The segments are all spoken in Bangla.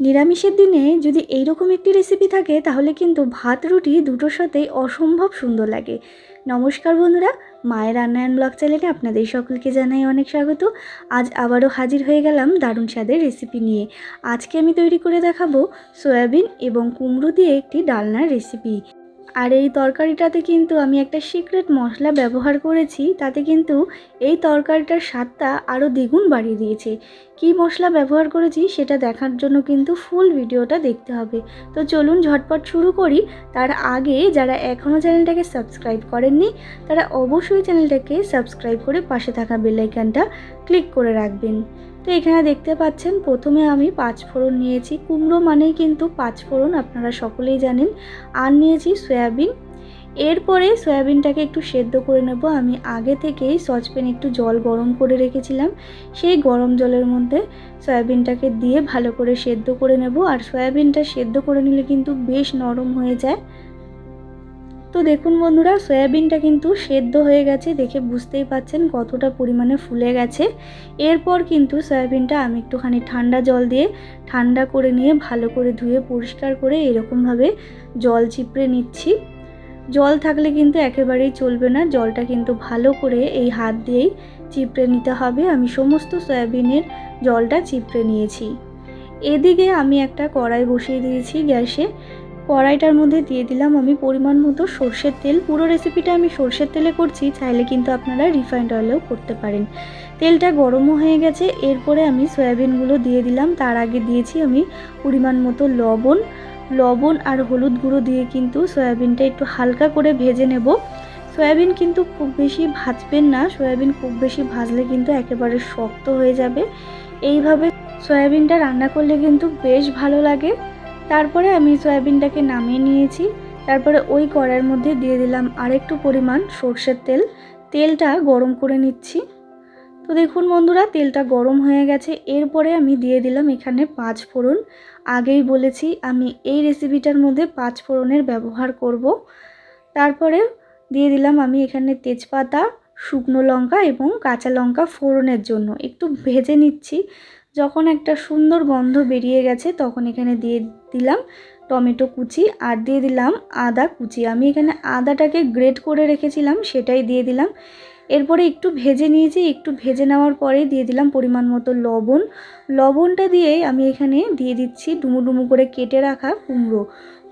নিরামিষের দিনে যদি এইরকম একটি রেসিপি থাকে, তাহলে কিন্তু ভাত, রুটি দুটোর সাথেই অসম্ভব সুন্দর লাগে। নমস্কার বন্ধুরা, মায়ের রান্নায়ন ব্লগ চ্যানেলে আপনাদের সকলকে জানাই অনেক স্বাগত। আজ আবারও হাজির হয়ে গেলাম দারুণ স্বাদের রেসিপি নিয়ে। আজকে আমি তৈরি করে দেখাবো সয়াবিন এবং কুমড়ো দিয়ে একটি ডালনার রেসিপি আর এই তরকারিটাতে কিন্তু আমি একটা সিক্রেট মশলা ব্যবহার করেছি, তাতে কিন্তু এই তরকারিটার স্বাদটা আরও দ্বিগুণ বাড়িয়ে দিয়েছে। কী মশলা ব্যবহার করেছি সেটা দেখার জন্য কিন্তু ফুল ভিডিওটা দেখতে হবে। তো চলুন ঝটপট শুরু করি। তার আগে যারা এখনও চ্যানেলটাকে সাবস্ক্রাইব করেননি, তারা অবশ্যই চ্যানেলটাকে সাবস্ক্রাইব করে পাশে থাকা বেলাইকানটা ক্লিক করে রাখবেন। তো এখানে দেখতে পাচ্ছেন, প্রথমে আমি পাঁচ ফোড়ন নিয়েছি। কুমড়ো মানেই কিন্তু পাঁচ ফোড়ন, আপনারা সকলেই জানেন। আর নিয়েছি সয়াবিন। এরপরে সয়াবিনটাকে একটু সেদ্ধ করে নেব। আমি আগে থেকেই সসপ্যানে একটু জল গরম করে রেখেছিলাম। সেই গরম জলের মধ্যে সয়াবিনটাকে দিয়ে ভালো করে সেদ্ধ করে নেব। আর সয়াবিনটা সেদ্ধ করে নিলে কিন্তু বেশ নরম হয়ে যায়। তো দেখুন বন্ধুরা, সয়াবিনটা কিন্তু সেদ্ধ হয়ে গেছে, দেখে বুঝতেই পাচ্ছেন কতটা পরিমাণে ফুলে গেছে। এরপর কিন্তু সয়াবিনটা আমি একটুখানি ঠান্ডা জল দিয়ে ঠান্ডা করে নিয়ে ভালো করে ধুয়ে পরিষ্কার করে এরকমভাবে জল চিপড়ে নিচ্ছি। জল থাকলে কিন্তু একেবারেই চলবে না, জলটা কিন্তু ভালো করে এই হাত দিয়েই চিপড়ে নিতে হবে। আমি সমস্ত সয়াবিনের জলটা চিপড়ে নিয়েছি। এদিকে আমি একটা কড়াই বসিয়ে দিয়েছি গ্যাসে। কড়াইটার মধ্যে দিয়ে দিলাম আমি পরিমাণ মতো সর্ষের তেল। পুরো রেসিপিটা আমি সর্ষের তেলে করছি, চাইলে কিন্তু আপনারা রিফাইন্ড অয়েলেও করতে পারেন। তেলটা গরমও হয়ে গেছে, এরপরে আমি সয়াবিনগুলো দিয়ে দিলাম। তার আগে দিয়েছি আমি পরিমাণ মতো লবণ। লবণ আর হলুদ গুঁড়ো দিয়ে কিন্তু সয়াবিনটা একটু হালকা করে ভেজে নেব। সয়াবিন কিন্তু খুব বেশি ভাজবেন না, সয়াবিন খুব বেশি ভাজলে কিন্তু একেবারে শক্ত হয়ে যাবে। এইভাবে সয়াবিনটা রান্না করলে কিন্তু বেশ ভালো লাগে। তারপরে আমি সয়াবিনটাকে নামিয়ে নিয়েছি। তারপরে ওই কড়াইয়ের মধ্যে দিয়ে দিলাম আরেকটু পরিমাণ সর্ষের তেল। তেলটা গরম করে নিচ্ছি। তো দেখুন বন্ধুরা, তেলটা গরম হয়ে গেছে। এরপরে আমি দিয়ে দিলাম এখানে পাঁচ ফোড়ন। আগেই বলেছি আমি এই রেসিপিটার মধ্যে পাঁচ ফোড়নের ব্যবহার করব। তারপরে দিয়ে দিলাম আমি এখানে তেজপাতা, শুকনো লঙ্কা এবং কাঁচা লঙ্কা ফোড়নের জন্য। একটু ভেজে নিচ্ছি। যখন একটা সুন্দর গন্ধ বেরিয়ে গেছে, তখন এখানে দিয়ে দিলাম টমেটো কুচি আর দিয়ে দিলাম আদা কুচি। আমি এখানে আদাটাকে গ্রেট করে রেখেছিলাম, সেটাই দিয়ে দিলাম। এরপরে একটু ভেজে নিয়েছি, একটু ভেজে নেওয়ার পরে দিয়ে দিলাম পরিমাণ মতো লবণ। লবণটা দিয়ে আমি এখানে দিয়ে দিচ্ছি ডুমু ডুমু করে কেটে রাখা কুমড়ো।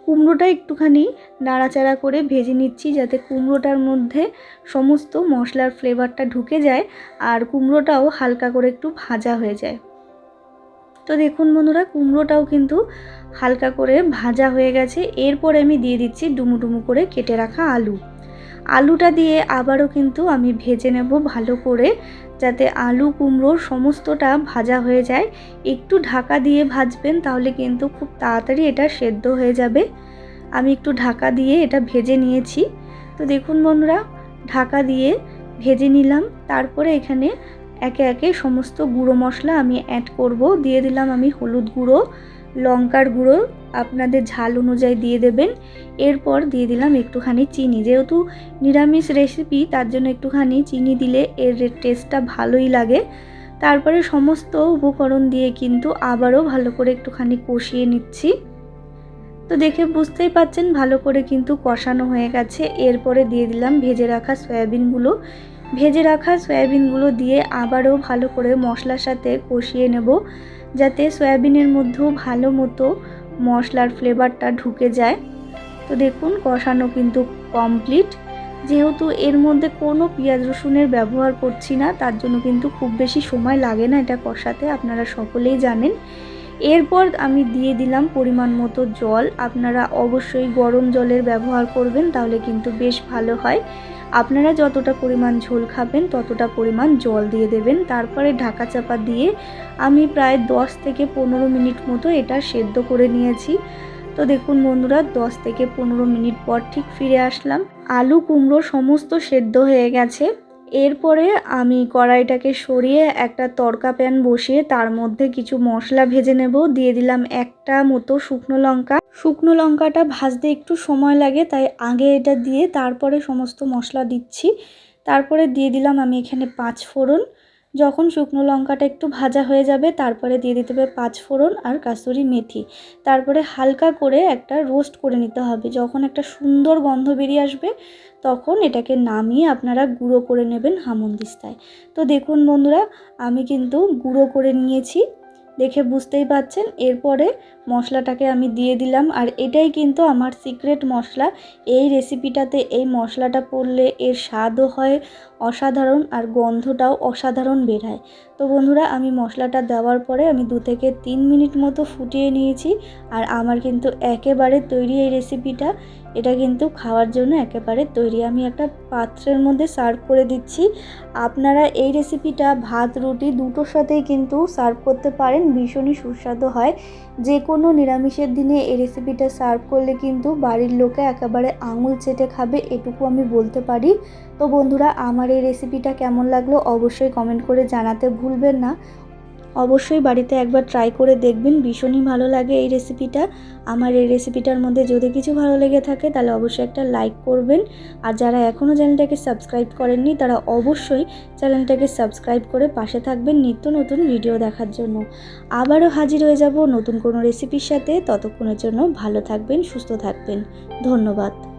কুমড়োটা একটুখানি নাড়াচাড়া করে ভেজে নিচ্ছি যাতে কুমড়োটার মধ্যে সমস্ত মশলার ফ্লেভারটা ঢুকে যায় আর কুমড়োটাও হালকা করে একটু ভাজা হয়ে যায়। তো দেখুন বন্ধুরা, কুমড়োটাও কিন্তু হালকা করে ভাজা হয়ে গেছে। এরপরে আমি দিয়ে দিচ্ছি ডুমু ডুমু করে কেটে রাখা আলু। আলুটা দিয়ে আবারও কিন্তু আমি ভেজে নেব ভালো করে, যাতে আলু, কুমড়ো সমস্তটা ভাজা হয়ে যায়। একটু ঢাকা দিয়ে ভাজবেন তাহলে কিন্তু খুব তাড়াতাড়ি এটা সেদ্ধ হয়ে যাবে। আমি একটু ঢাকা দিয়ে এটা ভেজে নিয়েছি। তো দেখুন বন্ধুরা, ঢাকা দিয়ে ভেজে নিলাম। তারপরে এখানে একে একে সমস্ত গুঁড়ো মশলা আমি অ্যাড করব। দিয়ে দিলাম আমি হলুদ গুঁড়ো, লঙ্কার গুঁড়ো, আপনাদের ঝাল অনুযায়ী দিয়ে দেবেন। এরপর দিয়ে দিলাম একটুখানি চিনি। যেহেতু নিরামিষ রেসিপি তার জন্য একটুখানি চিনি দিলে এর টেস্টটা ভালোই লাগে। তারপরে সমস্ত উপকরণ দিয়ে কিন্তু আবারও ভালো করে একটুখানি কষিয়ে নিচ্ছি। তো দেখে বুঝতেই পাচ্ছেন, ভালো করে কিন্তু কষানো হয়ে গেছে। এরপরে দিয়ে দিলাম ভেজে রাখা সয়াবিনগুলো। ভেজে রাখা সয়াবিনগুলো দিয়ে আবারও ভালো করে মশলার সাথে কষিয়ে নেব, যাতে সয়াবিনের মধ্যেও ভালো মতো মশলার ফ্লেভারটা ঢুকে যায়। তো দেখুন, কষানো কিন্তু কমপ্লিট যেহেতু এর মধ্যে কোনো পেঁয়াজ রসুনের ব্যবহার করছি না, তার জন্য কিন্তু খুব বেশি সময় লাগে না এটা কষাতে, আপনারা সকলেই জানেন। এরপর আমি দিয়ে দিলাম পরিমাণ মতো জল। আপনারা অবশ্যই গরম জলের ব্যবহার করবেন, তাহলে কিন্তু বেশ ভালো হয়। আপনারা যতটা পরিমাণ ঝোল খাবেন, ততটা পরিমাণ জল দিয়ে দেবেন। তারপরে ঢাকা চাপা দিয়ে আমি প্রায় 10 থেকে পনেরো মিনিট মতো এটা সেদ্ধ করে নিয়েছি। তো দেখুন বন্ধুরা 10 থেকে পনেরো মিনিট পর ঠিক ফিরে আসলাম। আলু কুমড়ো সমস্ত সেদ্ধ হয়ে গেছে। এরপরে আমি কড়াইটাকে সরিয়ে একটা তরকা প্যান বসিয়ে তার মধ্যে কিছু মশলা ভেজে নেব। দিয়ে দিলাম একটা মতো শুকনো লঙ্কা। শুকনো লঙ্কাটা ভাজতে একটু সময় লাগে, তাই আগে এটা দিয়ে তারপরে সমস্ত মশলা দিচ্ছি। তারপরে দিয়ে দিলাম আমি এখানে পাঁচ ফোড়ন। যখন শুকনো লঙ্কাটা একটু ভাজা হয়ে যাবে, তারপরে দিয়ে দিতে হবে পাঁচ ফোড়ন আর কাসুরি মেথি। তারপরে হালকা করে একটা রোস্ট করে নিতে হবে। যখন একটা সুন্দর গন্ধ বেরিয়ে আসবে, তখন এটাকে নামিয়ে আপনারা গুঁড়ো করে নেবেন হামন্দিস্তায় তো দেখুন বন্ধুরা, আমি কিন্তু গুঁড়ো করে নিয়েছি। দেখে বুঝতেই পাচ্ছেন এরপরে মশলাটাকে আমি দিয়ে দিলাম। আর এটাই কিন্তু আমার সিক্রেট মশলা। এই রেসিপিটাতে এই মশলাটা পড়লে এর স্বাদও হয় অসাধারণ আর গন্ধটাও অসাধারণ বেরায় তো বন্ধুরা, আমি মশলাটা দেওয়ার পরে আমি দু থেকে তিন মিনিট মতো ফুটিয়ে নিয়েছি। আর আমার কিন্তু একেবারে তৈরি এই রেসিপিটা এটা কিন্তু খাওয়ার জন্য একেবারে তৈরি। আমি একটা পাত্রের মধ্যে সার্ভ করে দিচ্ছি। আপনারা এই রেসিপিটা ভাত, রুটি দুটোর সাথেই কিন্তু সার্ভ করতে পারেন। ভীষণই সুস্বাদু হয়। যে কোনো নিরামিষের দিনে এই রেসিপিটা সার্ভ করলে কিন্তু বাড়ির লোকে একেবারে আঙুল চেটে খাবে এটুকু আমি বলতে পারি। তো বন্ধুরা, আমার এই রেসিপিটা কেমন লাগল অবশ্যই কমেন্ট করে জানাতে ভুলবেন না। অবশ্যই বাড়িতে একবার ট্রাই করে দেখবেন। ভীষণই ভালো লাগে এই রেসিপিটা আমার এই রেসিপিটার মধ্যে যদি কিছু ভালো লেগে থাকে, তাহলে অবশ্যই একটা লাইক করবেন। আর যারা এখনও চ্যানেলটাকে সাবস্ক্রাইব করেননি, তারা অবশ্যই চ্যানেলটাকে সাবস্ক্রাইব করে পাশে থাকবেন নিত্য নতুন ভিডিও দেখার জন্য। আবারও হাজির হয়ে যাব নতুন কোনো রেসিপির সাথে। ততক্ষণের জন্য ভালো থাকবেন, সুস্থ থাকবেন। ধন্যবাদ।